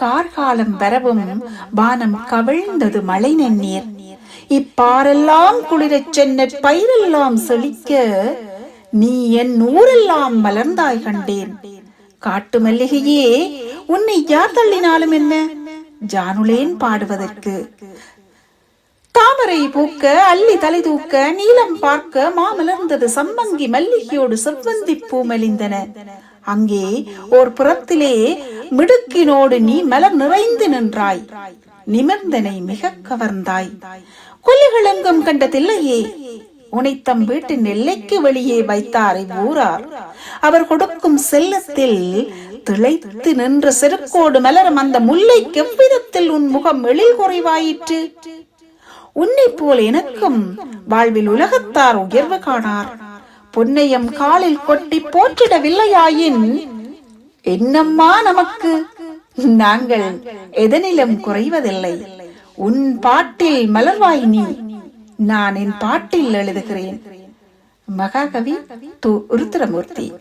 கார்காலம் வரவும் வானம் கவிழ்ந்தது மழை நன்னீர். இப்பாரெல்லாம் குளிரச் சென்ன பயிரெல்லாம் செழிக்க நீ என் ஊரெல்லாம் மலர்ந்தாய் கண்டேன். காட்டு மல்லிகையே உன்னை யார் தள்ளினாலும் என்ன? ஜானுலேன் பாடுவதற்கு. தாமரை பூக்க அள்ளி தலை தூக்க நீலம் பார்க்க மாமலர்ந்தது சம்மங்கி மல்லிகையோடு செவ்வந்தி பூ மலிந்தன. அங்கே ஓர் புறத்திலே மிடுக்கினோடு நீ மலர் நிறைந்து நின்றாய். நிமிர்ந்தனை மிக கவர்ந்தாய். கொல்லிகள் எங்கும் கண்டதில்லையே உனைத்தம் வீட்டின் எல்லைக்கு வெளியே வைத்தாரை இவ்வூரார் அவர் கொடுக்கும் செல்லத்தில் திளைத்து நின்ற செருக்கோடு மலரும் அந்த முல்லை எவ்விதத்தில் உன் முகம் எழில் குறைவாயிற்று? உன்னை போல் எனக்கும் வாழ்வில் உலகத்தார் உயர்வு காணார். பொன்னையம் காலில் கொட்டி போற்றிடவில்லையாயின்? என்னம்மா நமக்கு? நாங்கள் எதனிலும் குறைவதில்லை. உன் பாட்டில் மலர்வாய் நீ. நான் என் பாட்டில் எழுதுகிறேன். மகாகவி து ருத்ரமூர்த்தி.